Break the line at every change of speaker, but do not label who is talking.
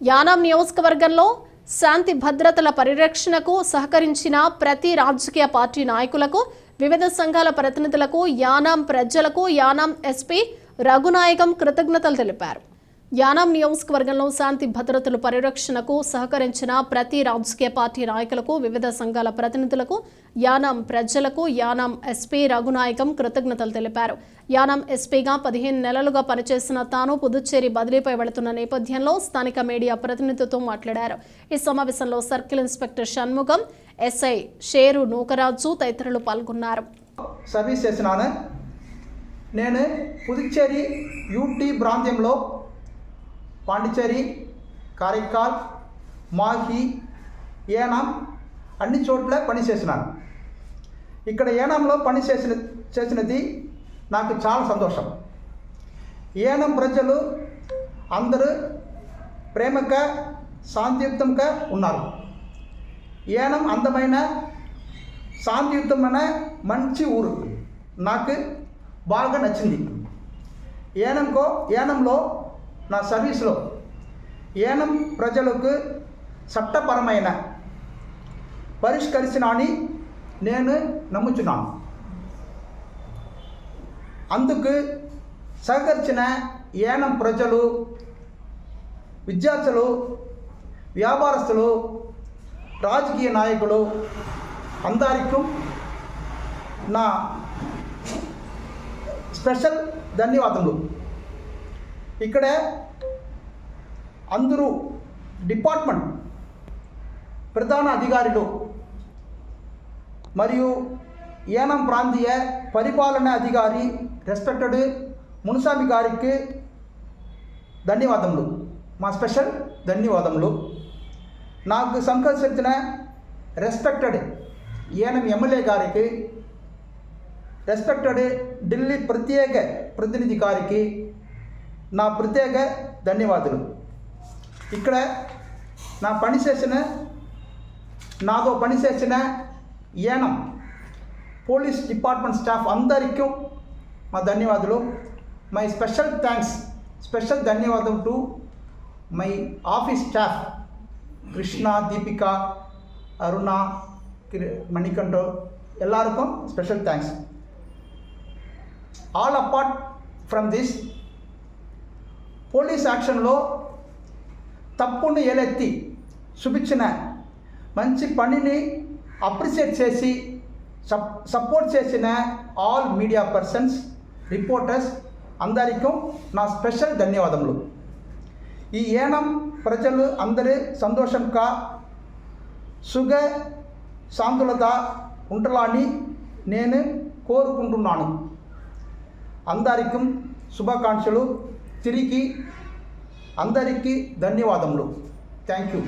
యానాం నియోజకవర్గంలో శాంతి భద్రతల పరిరక్షణకు సహకరించిన ప్రతి రాజకీయ పార్టీ నాయకులకు వివిధ సంఘాల ప్రతినిధులకు యానాం ప్రజలకు యానాం ఎస్పీ రఘునాయకం కృతజ్ఞతలు తెలిపారు. యానాం నియోజకవర్గంలో శాంతి భద్రతల పరిరక్షణకు సహకరించిన ప్రతి రాజకీయ పార్టీ నాయకులకు వివిధ సంఘాల ప్రతినిధులకు యానాం ప్రజలకు యానాం ఎస్పీ రఘునాయకం కృతజ్ఞతలు తెలిపారు. యానాం ఎస్పీగా పదిహేను నెలలుగా పనిచేసిన తాను పుదుచ్చేరి బదిలీపై వెళుతున్న నేపథ్యంలో స్థానిక మీడియా ప్రతినిధితో మాట్లాడారు. ఈ సమావేశంలో circle inspector Shanmukham SI Sheru Nukaraju తదితరులు పాల్గొన్నారు.
సర్వీస్ చేసినాను నేను పుదుచ్చేరి యూటీ ప్రాంతంలో పాండిచ్చేరి కారైకాల్ మాహి ఏనాం అన్ని చోట్ల పనిచేసినాను ఇక్కడ ఏనాంలో పని చేసిన చేసినది నాకు చాలా సంతోషం. ఏనం ప్రజలు అందరూ ప్రేమక శాంతియుక్తంగా ఉన్నారు. ఏనం అందమైన శాంతియుక్తమైన మంచి ఊరు. నాకు బాగా నచ్చింది. ఏనంకో ఏనంలో నా సర్వీస్లో. ఏనం ప్రజలకు చట్టపరమైన పరిష్కరించినని నేను నమ్ముచున్నాను. అందుకు సహకరించిన ఏనం ప్రజలు విద్యార్థులు వ్యాపారస్తులు రాజకీయ నాయకులు అందరికీ నా స్పెషల్ ధన్యవాదములు. ఇక్కడ అందరూ డిపార్ట్మెంట్ ప్రధాన అధికారులు మరియు ఏనం ప్రాంతీయ పరిపాలన అధికారి రెస్పెక్టెడ్ మునుసామి గారికి ధన్యవాదములు. మా స్పెషల్ ధన్యవాదములు. నాకు సంకల్పించిన రెస్పెక్టెడ్ ఏనం ఎమ్మెల్యే గారికి రెస్పెక్టెడ్ ఢిల్లీ ప్రత్యేక ప్రతినిధి గారికి నా ప్రత్యేక ధన్యవాదాలు ఇక్కడ నా పని చేసిన నాతో పని చేసిన ఏనం పోలీస్ డిపార్ట్మెంట్ స్టాఫ్ అందరికీ మా ధన్యవాదాలు మై స్పెషల్ థ్యాంక్స్ స్పెషల్ ధన్యవాదం to my office staff Krishna Deepika Aruna కిర- Manikanta எல்லாருக்கும் special thanks all apart from this police యాక్షన్లో తప్పును ఏలెత్తి చూపించిన మంచి పనిని అప్రిషియేట్ చేసి సప్ సపోర్ట్ చేసిన ఆల్ మీడియా పర్సన్స్ రిపోర్టర్స్ అందరికీ నా స్పెషల్ ధన్యవాదములు. ఈ ఏనం ప్రజలు అందరూ సంతోషంగా సుఖ శాంతులత ఉండాలని నేను కోరుకుంటున్నాను. అందరికీ శుభాకాంక్షలు. తిరిగి అందరికీ ధన్యవాదములు. Thank you